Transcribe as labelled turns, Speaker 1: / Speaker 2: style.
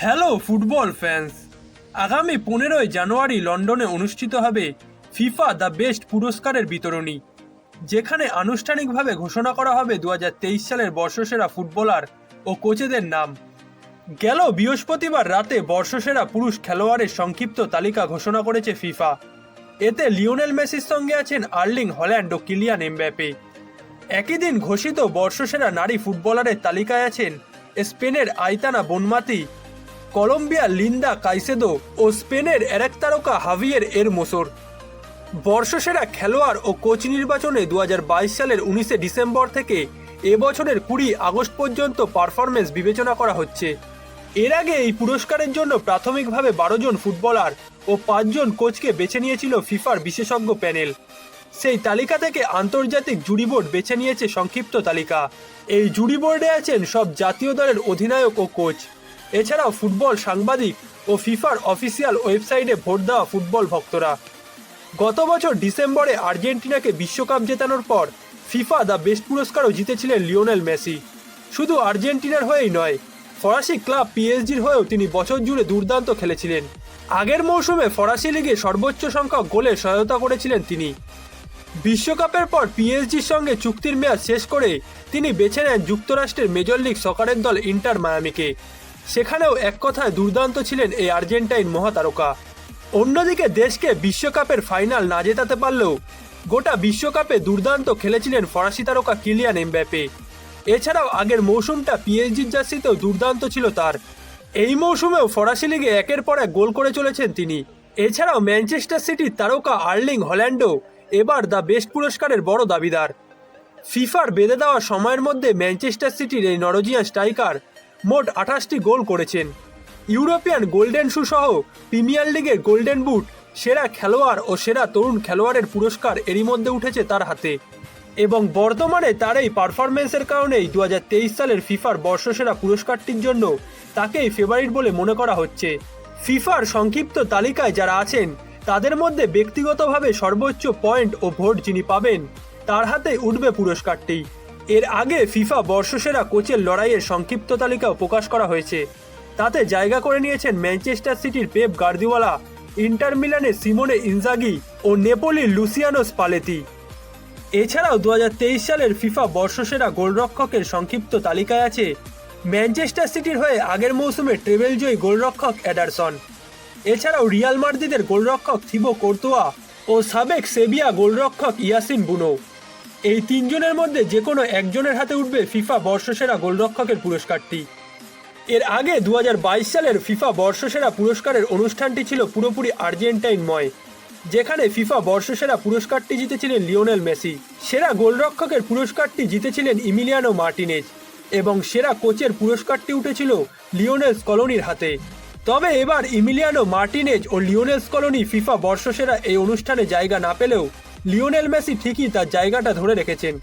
Speaker 1: Hello football fans আগামী পনেরোই জানুয়ারি লন্ডনে অনুষ্ঠিত হবে ফিফা দ্য বেস্ট পুরস্কারের বিতরণী, যেখানে আনুষ্ঠানিকভাবে ঘোষণা করা হবে দু হাজার তেইশ সালের বর্ষসেরা ফুটবলার ও কোচেদের নাম। গেল বৃহস্পতিবার রাতে বর্ষসেরা পুরুষ খেলোয়াড়ের সংক্ষিপ্ত তালিকা ঘোষণা করেছে ফিফা। এতে লিওনেল মেসির সঙ্গে আছেন আর্লিং হল্যান্ড ও কিলিয়ান এমব্যাপে। একই দিন ঘোষিত বর্ষসেরা নারী ফুটবলারের তালিকায় আছেন স্পেনের আইতানা বনমাতি কলম্বিয়ার লিন্দা কাইসেদো ও স্পেনের এরেক তারকা হাভিয়ের এর মোসর। বর্ষসেরা খেলোয়াড় ও কোচ নির্বাচনে দু হাজার বাইশ সালের উনিশে ডিসেম্বর থেকে এবছরের কুড়ি আগস্ট পর্যন্ত পারফরমেন্স বিবেচনা করা হচ্ছে। এর আগে এই পুরস্কারের জন্য প্রাথমিকভাবে বারো জন ফুটবলার ও পাঁচজন কোচকে বেছে নিয়েছিল ফিফার বিশেষজ্ঞ প্যানেল। সেই তালিকা থেকে আন্তর্জাতিক জুরি বোর্ড বেছে নিয়েছে সংক্ষিপ্ত তালিকা। এই জুরি বোর্ডে আছেন সব জাতীয় দলের অধিনায়ক ও কোচ। এছাড়াও ফুটবল সাংবাদিক ও ফিফার অফিসিয়াল ওয়েবসাইটে ভোট দেওয়া ফুটবল ভক্তরা। গত বছর ডিসেম্বরে আর্জেন্টিনাকে বিশ্বকাপ জেতানোর পর ফিফা দ্য বেস্ট পুরস্কারও জিতেছিলেন লিওনেল মেসি। শুধু আর্জেন্টিনার হয়েই নয়, ফরাসি ক্লাব পিএসজির হয়েও তিনি বছর জুড়ে দুর্দান্ত খেলেছিলেন। আগের মৌসুমে ফরাসি লিগে সর্বোচ্চ সংখ্যক গোলে সহায়তা করেছিলেন তিনি। বিশ্বকাপের পর পিএসজির সঙ্গে চুক্তির মেয়াদ শেষ করে তিনি বেছে নেন যুক্তরাষ্ট্রের মেজর লিগ সকারের দল ইন্টার মায়ামিকে। সেখানেও এক কথায় দুর্দান্ত ছিলেন এই আর্জেন্টাইন মহাতারকা। অন্যদিকে দেশকে বিশ্বকাপের ফাইনাল না জেতাতে পারলেও গোটা বিশ্বকাপে দুর্দান্ত খেলেছিলেন ফরাসি তারকা কিলিয়ান এমব্যাপে। এছাড়াও আগের মৌসুমটা পিএসজির জার্সিতেও দুর্দান্ত ছিল তার। এই মৌসুমেও ফরাসি লিগে একের পর এক গোল করে চলেছেন তিনি। এছাড়াও ম্যানচেস্টার সিটির তারকা আর্লিং হল্যান্ডো এবার দ্য বেস্ট পুরস্কারের বড় দাবিদার। ফিফার বেঁধে দেওয়া সময়ের মধ্যে ম্যানচেস্টার সিটির এই নরজিয়ান স্ট্রাইকার মোট আঠাশটি গোল করেছেন। ইউরোপিয়ান গোল্ডেন শু সহ প্রিমিয়ার লিগের গোল্ডেন বুট সেরা খেলোয়াড় ও সেরা তরুণ খেলোয়াড়ের পুরস্কার এরই মধ্যে উঠেছে তার হাতে। এবং বর্তমানে তার এই পারফরমেন্সের কারণেই দু হাজার তেইশ সালের ফিফার বর্ষসেরা পুরস্কারটির জন্য তাকেই ফেভারিট বলে মনে করা হচ্ছে। ফিফার সংক্ষিপ্ত তালিকায় যারা আছেন, তাদের মধ্যে ব্যক্তিগতভাবে সর্বোচ্চ পয়েন্ট ও ভোট যিনি পাবেন, তার হাতে উঠবে পুরস্কারটি। এর আগে ফিফা বর্ষসেরা কোচের লড়াইয়ের সংক্ষিপ্ত তালিকাও প্রকাশ করা হয়েছে। তাতে জায়গা করে নিয়েছেন ম্যানচেস্টার সিটির পেপ গার্দিওয়ালা, ইন্টার মিলানের সিমোনে ইনজাগি ও নেপোলির লুসিয়ানো স্পালেতি। এছাড়াও দু হাজার তেইশ সালের ফিফা বর্ষসেরা গোলরক্ষকের সংক্ষিপ্ত তালিকায় আছে ম্যানচেস্টার সিটির হয়ে আগের মৌসুমে ট্রেবেল জয়ী গোলরক্ষক অ্যাডারসন। এছাড়াও রিয়াল মাদ্রিদের গোলরক্ষক থিবো কোর্তোয়া ও সাবেক সেবিয়া গোলরক্ষক ইয়াসিন বুনো। এই তিনজনের মধ্যে যে কোনো একজনের হাতে উঠবে ফিফা বর্ষসেরা গোলরক্ষকের পুরস্কারটি। এর আগে দু হাজার বাইশ সালের ফিফা বর্ষসেরা পুরস্কারের অনুষ্ঠানটি ছিল পুরোপুরি আর্জেন্টাইনময় যেখানে ফিফা বর্ষসেরা পুরস্কারটি জিতেছিলেন লিওনেল মেসি। সেরা গোলরক্ষকের পুরস্কারটি জিতেছিলেন ইমিলিয়ানো মার্টিনেজ এবং সেরা কোচের পুরস্কারটি উঠেছিল লিওনেল কলোনির হাতে। তবে এবার ইমিলিয়ানো মার্টিনেজ ও লিওনেল কলোনি ফিফা বর্ষসেরা এই অনুষ্ঠানে জায়গা না পেলেও লিওনেল মেসি ঠিকই তার জায়গাটা ধরে রেখেছেন।